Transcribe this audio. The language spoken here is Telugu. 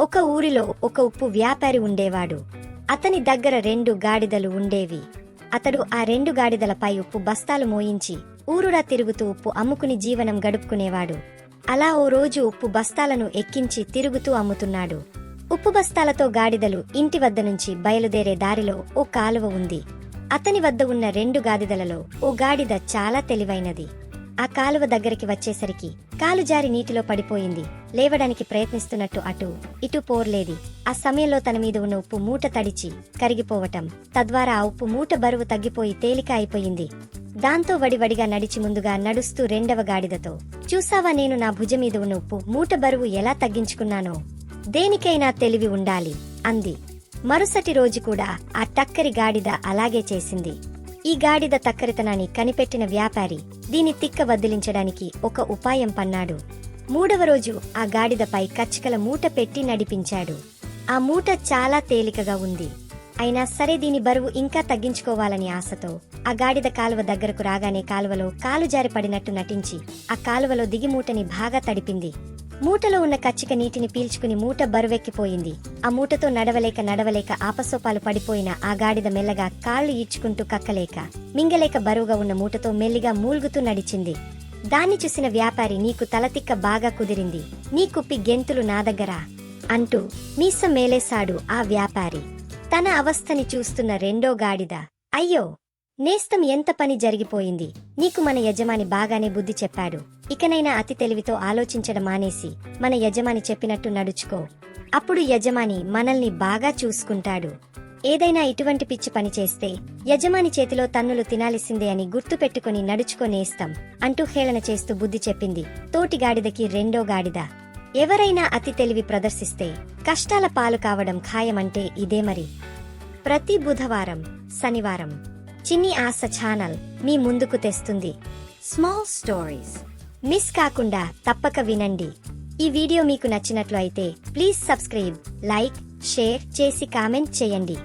ఒక ఊరిలో ఒక ఉప్పు వ్యాపారి ఉండేవాడు. అతని దగ్గర రెండు గాడిదలు ఉండేవి. అతడు ఆ రెండు గాడిదలపై ఉప్పు బస్తాలు మోయించి ఊరుడా తిరుగుతూ ఉప్పు అమ్ముకుని జీవనం గడుపుకునేవాడు. అలా ఓ రోజు ఉప్పు బస్తాలను ఎక్కించి తిరుగుతూ అమ్ముతున్నాడు. ఉప్పు బస్తాలతో గాడిదలు ఇంటి వద్ద నుంచి బయలుదేరే దారిలో ఓ కాలువ ఉంది. అతని వద్ద ఉన్న రెండు గాడిదలలో ఓ గాడిద చాలా తెలివైనది. ఆ కాలువ దగ్గరికి వచ్చేసరికి కాలు జారి నీటిలో పడిపోయింది. లేవడానికి ప్రయత్నిస్తున్నట్టు అటు ఇటు పోర్లేది. ఆ సమయంలో తన మీద ఉన్న ఉప్పు మూట తడిచి కరిగిపోవటం. తద్వారా ఆ ఉప్పు మూట బరువు తగ్గిపోయి తేలిక అయిపోయింది. దాంతో వడివడిగా నడిచి ముందుగా నడుస్తూ రెండవ గాడిదతో చూసావా నేను నా భుజ మీద ఉన్న ఉప్పు మూట బరువు ఎలా తగ్గించుకున్నానో? దేనికైనా తెలివి ఉండాలి అంది. మరుసటి రోజు కూడా ఆ టక్కరి గాడిద అలాగే చేసింది. ఈ గాడిద తక్కరితనాన్ని కనిపెట్టిన వ్యాపారి దీని తిక్క వదిలించడానికి ఒక ఉపాయం పన్నాడు. మూడవ రోజు ఆ గాడిదపై కచ్చికల మూట పెట్టి నడిపించాడు. ఆ మూట చాలా తేలికగా ఉంది. అయినా సరే దీని బరువు ఇంకా తగ్గించుకోవాలని ఆశతో ఆ గాడిద కాలువ దగ్గరకు రాగానే కాలువలో కాలు జారిపడినట్టు నటించి ఆ కాలువలో దిగి మూటని బాగా తడిపింది. మూటలో ఉన్న కచ్చిక నీటిని పీల్చుకుని మూట బరువెక్కిపోయింది. ఆ మూటతో నడవలేక నడవలేక ఆపసోపాలు పడిపోయిన ఆ గాడిద మెల్లగా కాళ్ళు ఈడ్చుకుంటూ కక్కలేక మింగలేక బరువుగా ఉన్న మూటతో మెల్లిగా మూల్గుతూ నడిచింది. దాన్ని చూసిన వ్యాపారి నీకు తలతిక్క బాగా కుదిరింది. నీ కుప్పి గెంతులు నా దగ్గర అంటూ మీస మేలేశాడు ఆ వ్యాపారి. తన అవస్థని చూస్తున్న రెండో గాడిద అయ్యో! నేస్తం ఎంత పని జరిగిపోయింది? నీకు మన యజమాని బాగానే బుద్ధి చెప్పాడు. ఇకనైనా అతి తెలివితో ఆలోచించడం మానేసి మన యజమాని చెప్పినట్టు నడుచుకో. అప్పుడు యజమాని మనల్ని బాగా చూసుకుంటాడు. ఏదైనా ఇటువంటి పిచ్చి పని చేస్తే యజమాని చేతిలో తన్నులు తినాల్సిందే అని గుర్తు పెట్టుకుని నడుచుకొనేస్తాం అంటూ హేళన చేస్తూ బుద్ధి చెప్పింది. తోటి గాడిదకి రెండో గాడిద. ఎవరైనా అతి తెలివి ప్రదర్శిస్తే కష్టాల పాలు కావడం ఖాయమంటే ఇదే మరి. ప్రతి బుధవారం శనివారం చిన్ని ఆశ ఛానల్ మీ ముందుకు తెస్తుంది. Small stories. మిస్ కాకుండా తప్పక వినండి. ఈ వీడియో మీకు నచ్చినట్లు అయితే ప్లీజ్ సబ్స్క్రైబ్ లైక్ షేర్ చేసి కామెంట్ చేయండి.